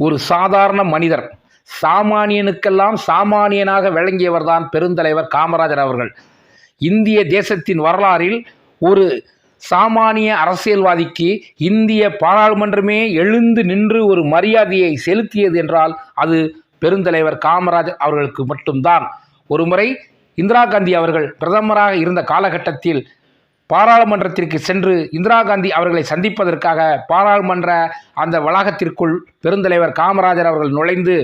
ஒரு சாதாரண மனிதர் சாமானியனுக்கெல்லாம் சாமானியனாக விளங்கியவர்தான் பெருந்தலைவர் காமராஜர் அவர்கள். இந்திய தேசத்தின் வரலாறில் ஒரு சாமானிய அரசியல்வாதிக்கு இந்திய பாராளுமன்றமே எழுந்து நின்று ஒரு மரியாதையை செலுத்தியது என்றால் அது பெருந்தலைவர் காமராஜர் அவர்களுக்கு மட்டும்தான். ஒருமுறை இந்திரா காந்தி அவர்கள் பிரதமராக இருந்த காலகட்டத்தில் பாராளுமன்றத்திற்கு சென்று இந்திரா காந்தி அவர்களை சந்திப்பதற்காக பாராளுமன்ற அந்த வளாகத்திற்குள் பெருந்தலைவர் காமராஜர் அவர்கள் நுழைந்து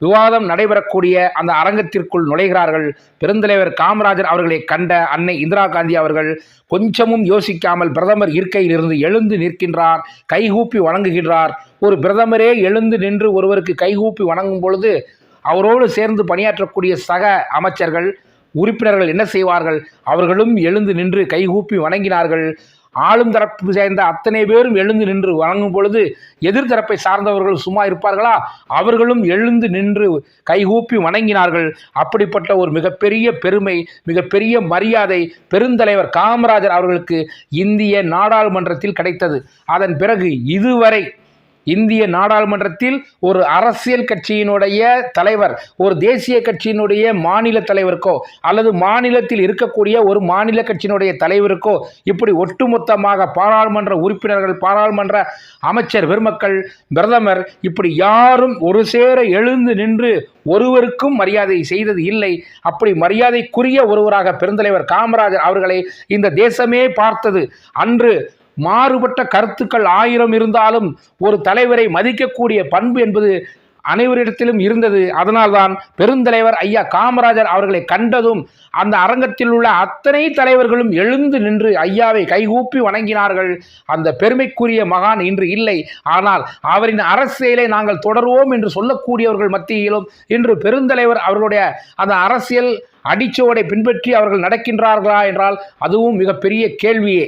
விவாதம் நடைபெறக்கூடிய அந்த அரங்கத்திற்குள் நுழைகிறார்கள். பெருந்தலைவர் காமராஜர் அவர்களை கண்ட அன்னை இந்திரா காந்தி அவர்கள் கொஞ்சமும் யோசிக்காமல் பிரதமர் இருக்கையில் இருந்து எழுந்து நிற்கின்றார் கைகூப்பி வணங்குகின்றார். ஒரு பிரதமரே எழுந்து நின்று ஒருவருக்கு கைகூப்பி வணங்கும் பொழுது அவரோடு சேர்ந்து பணியாற்றக்கூடிய சக அமைச்சர்கள் உறுப்பினர்கள் என்ன செய்வார்கள்? அவர்களும் எழுந்து நின்று கைகூப்பி வணங்கினார்கள். ஆளும் தரப்பு சேர்ந்த அத்தனை பேரும் எழுந்து நின்று வணங்கும் பொழுது எதிர்த்தரப்பை சார்ந்தவர்கள் சும்மா இருப்பார்களா? அவர்களும் எழுந்து நின்று கைகூப்பி வணங்கினார்கள். அப்படிப்பட்ட ஒரு மிகப்பெரிய பெருமை மிகப்பெரிய மரியாதை பெருந்தலைவர் காமராஜர் அவர்களுக்கு இந்திய நாடாளுமன்றத்தில் கிடைத்தது. அதன் பிறகு இதுவரை இந்திய நாடாளுமன்றத்தில் ஒரு அரசியல் கட்சியினுடைய தலைவர் ஒரு தேசிய கட்சியினுடைய மாநில தலைவருக்கோ அல்லது மாநிலத்தில் இருக்கக்கூடிய ஒரு மாநில கட்சியினுடைய தலைவருக்கோ இப்படி ஒட்டுமொத்தமாக பாராளுமன்ற உறுப்பினர்கள் பாராளுமன்ற அமைச்சர் பெருமக்கள் பிரதமர் இப்படி யாரும் ஒரு சேர எழுந்து நின்று ஒருவருக்கும் மரியாதை செய்தது இல்லை. அப்படி மரியாதைக்குரிய ஒருவராக பெருந்தலைவர் காமராஜர் அவர்களை இந்த தேசமே பார்த்தது. அன்று மாறுபட்ட கருத்துக்கள் ஆயிரம் இருந்தாலும் ஒரு தலைவரை மதிக்கக்கூடிய பண்பு என்பது அனைவரிடத்திலும் இருந்தது. அதனால்தான் பெருந்தலைவர் ஐயா காமராஜர் அவர்களை கண்டதும் அந்த அரங்கத்தில் உள்ள அத்தனை தலைவர்களும் எழுந்து நின்று ஐயாவை கைகூப்பி வணங்கினார்கள். அந்த பெருமைக்குரிய மகான் இன்று இல்லை. ஆனால் அவரின் அரசியலை நாங்கள் தொடர்வோம் என்று சொல்லக்கூடியவர்கள் மத்தியிலும் இன்று பெருந்தலைவர் அவர்களுடைய அந்த அரசியல் அடிச்சுவடை பின்பற்றி அவர்கள் நடக்கின்றார்களா என்றால் அதுவும் மிகப்பெரிய கேள்வியே.